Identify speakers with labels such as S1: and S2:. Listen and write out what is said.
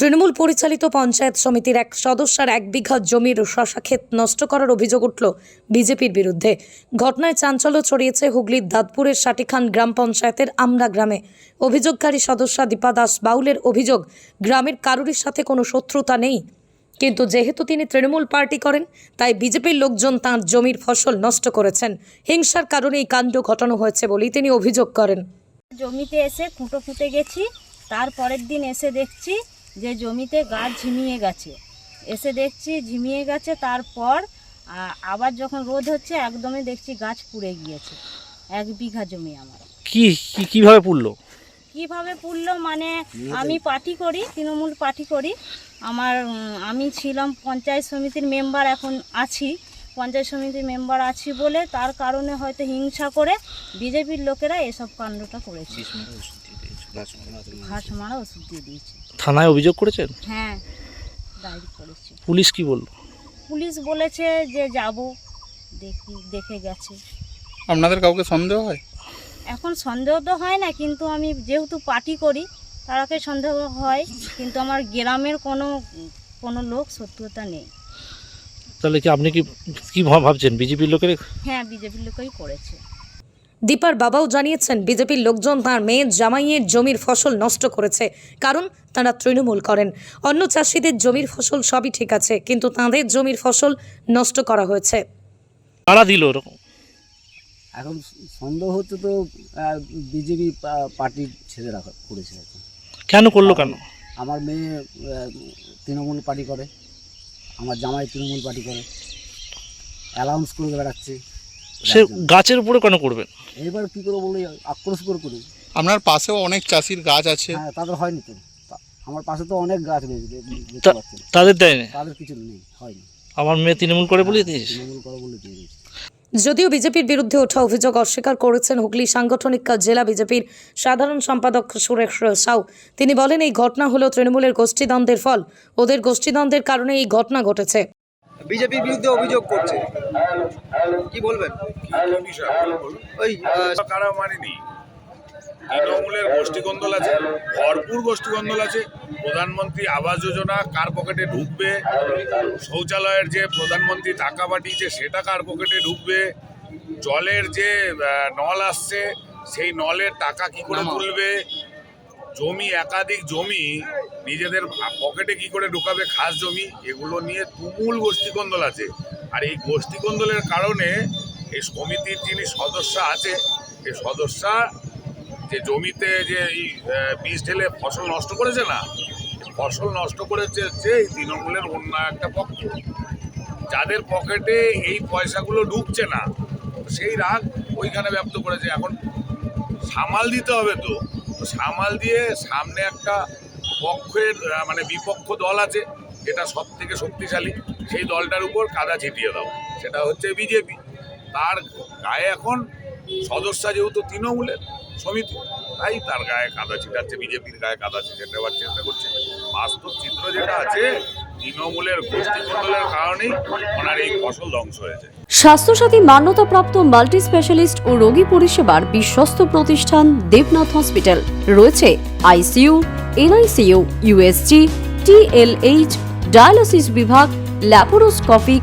S1: তৃণমূল পরিচালিত পঞ্চায়েত সমিতির এক সদস্যার এক বিঘা জমির শশা ক্ষেত নষ্ট করার অভিযোগ উঠল বিজেপির বিরুদ্ধে। ঘটনায় চাঞ্চল্য ছড়িয়েছে হুগলির দাঁতপুরের সাটিখান গ্রাম পঞ্চায়েতের আমরা গ্রামে। অভিযোগকারী সদস্যা দীপা দাস বাউলের অভিযোগ, গ্রামের কারুরির সাথে কোনো শত্রুতা নেই। কিন্তু যেহেতু তিনি তৃণমূল পার্টি করেন, তাই বিজেপির লোকজন তাঁর জমির ফসল নষ্ট করেছেন। হিংসার কারণে এই কাণ্ড ঘটানো হয়েছে বলেই তিনি অভিযোগ করেন।
S2: জমিতে এসে খুঁটো ফুটে গেছি তার পরের দিন এসে দেখছি যে জমিতে গাছ ঝিমিয়ে গেছে। এসে দেখছি ঝিমিয়ে গেছে তারপর আবার যখন রোদ হচ্ছে একদমই দেখছি গাছ পুড়ে গিয়েছে। এক বিঘা জমি আমার।
S3: কি কি কীভাবে পুড়লো?
S2: কীভাবে পুড়লো মানে আমি পার্টি করি তৃণমূল পার্টি করি। আমার আমি ছিলাম পঞ্চায়েত সমিতির মেম্বার এখন আছি। পঞ্চায়েত সমিতির মেম্বার আছি বলে তার কারণে হয়তো হিংসা করে বিজেপির লোকেরা এসব কাণ্ডটা করেছে। ঘাস মারা ওষুধ দিয়ে দিয়েছে।
S3: থানায় অভিযোগ করেছেন?
S2: হ্যাঁ ডায়েরি করেছি।
S3: পুলিশ কি বলল?
S2: পুলিশ বলেছে যে যাব দেখি দেখে গেছে।
S4: আপনাদের কাউকে সন্দেহ হয়?
S2: এখন সন্দেহ তো হয় না কিন্তু আমি যেহেতু পার্টি করি তারাকে সন্দেহ হয় কিন্তু আমার গ্রামের কোনো কোনো লোক শত্রুতা নেই।
S3: তাহলে কি আপনি কি কি ভাব- ভাবছেন? বিজেপির লোকের
S2: হ্যাঁ বিজেপির লোকই করেছে।
S1: দীপার বাবাও জানিয়েছেন বিজেপির লোকজন তার মেয়ের জামাইয়ের জমির ফসল নষ্ট করেছে কারণ তারা তৃণমূল করেন। অন্য চাষিদের জমির ফসল সবই ঠিক আছে কিন্তু তাঁদের জমির ফসল নষ্ট করা হয়েছে।
S3: দিল ওরকম?
S5: এখন সন্দেহ হচ্ছে তো বিজেপি পার্টির ছেলেরা করেছে
S3: কেন করল কেন?
S5: আমার মেয়ে তৃণমূল পার্টি করে আমার জামাই তৃণমূল পার্টি করে। অ্যালাউন্স করে বেড়াচ্ছে
S3: সে গাছের উপরে কেন করবেন?
S5: এবার কি করে বলে আক্রোশ করে করি।
S4: আপনার পাশেও অনেক চাষির গাছ আছে।
S5: হ্যাঁ তাদের হয়নি তো। আমার পাশে তো অনেক গাছ রয়েছে
S3: তাদের দেয়নি
S5: তাদের কিছু নেই হয়নি।
S3: আমার মেয়ে তৃণমূল করে বলে দিয়েছে।
S5: তৃণমূল করে বলে দিয়ে দিয়েছে।
S1: যদিও বিজেপির বিরুদ্ধে ওঠা অভিযোগ অস্বীকার করেছেন হুগলি সাংগঠনিক জেলা বিজেপির সাধারণ সম্পাদক সুরেশ সাউ। তিনি বলেন এই ঘটনা হলো তৃণমূলের গোষ্ঠীদ্বন্দ্বের ফল। ওদের গোষ্ঠীদ্বন্দ্বের কারণে এই ঘটনা ঘটেছে।
S6: বিজেপির বিরুদ্ধে অভিযোগ করছে। কি বলবেন? ওই
S7: কারা মানেনি? তৃণমূলের গোষ্ঠীকন্দল আছে ভরপুর গোষ্ঠীকন্দল আছে প্রধানমন্ত্রী আবাস যোজনা কার পকেটে ঢুকবে শৌচালয়ের যে প্রধানমন্ত্রী টাকা পাঠিয়েছে সেটা কার পকেটে ঢুকবে জলের যে নল আসছে সেই নলের টাকা কি করে তুলবে জমি একাধিক জমি নিজেদের পকেটে কি করে ঢোকাবে খাস জমি, এগুলো নিয়ে তুমুল গোষ্ঠীকন্দল আছে। আর এই গোষ্ঠীকন্দলের কারণে এই সমিতির যিনি সদস্য আছে, এই সদস্যা যে জমিতে যে এই বীজ ঢেলে ফসল নষ্ট করেছে না ফসল নষ্ট করেছে হচ্ছে এই তৃণমূলের অন্য একটা পক্ষ। যাদের পকেটে এই পয়সাগুলো ঢুকছে না, সেই রাগ ওইখানে ব্যক্ত করেছে। এখন সামাল দিতে হবে তো। তো সামাল দিয়ে সামনে একটা পক্ষের মানে বিপক্ষ দল আছে, যেটা সব থেকে শক্তিশালী, সেই দলটার উপর কাদা ছিটিয়ে দাও। সেটা হচ্ছে বিজেপি। তার গায়ে এখন সদস্য যেহেতু তৃণমূলের সমিতি, তাই তার গায়ে কাদা ছিটাচ্ছে, বিজেপির গায়ে কাদা ছিটাবার চেষ্টা করছে। বাস্তব চিত্র যেটা আছে তৃণমূলের গোষ্ঠীমণ্ডলের কারণেই ওনার এই ফসল ধ্বংস হয়েছে।
S8: স্বাস্থ্যসাথী মান্যতাপ্রাপ্ত মাল্টি স্পেশালিস্ট ও রোগী পরিষেবার বিশ্বস্ত প্রতিষ্ঠান দেবনাথ হসপিটাল। রয়েছে ICU, NICU, USG, TLH, dialysis বিভাগ, ল্যাপারোস্কোপিক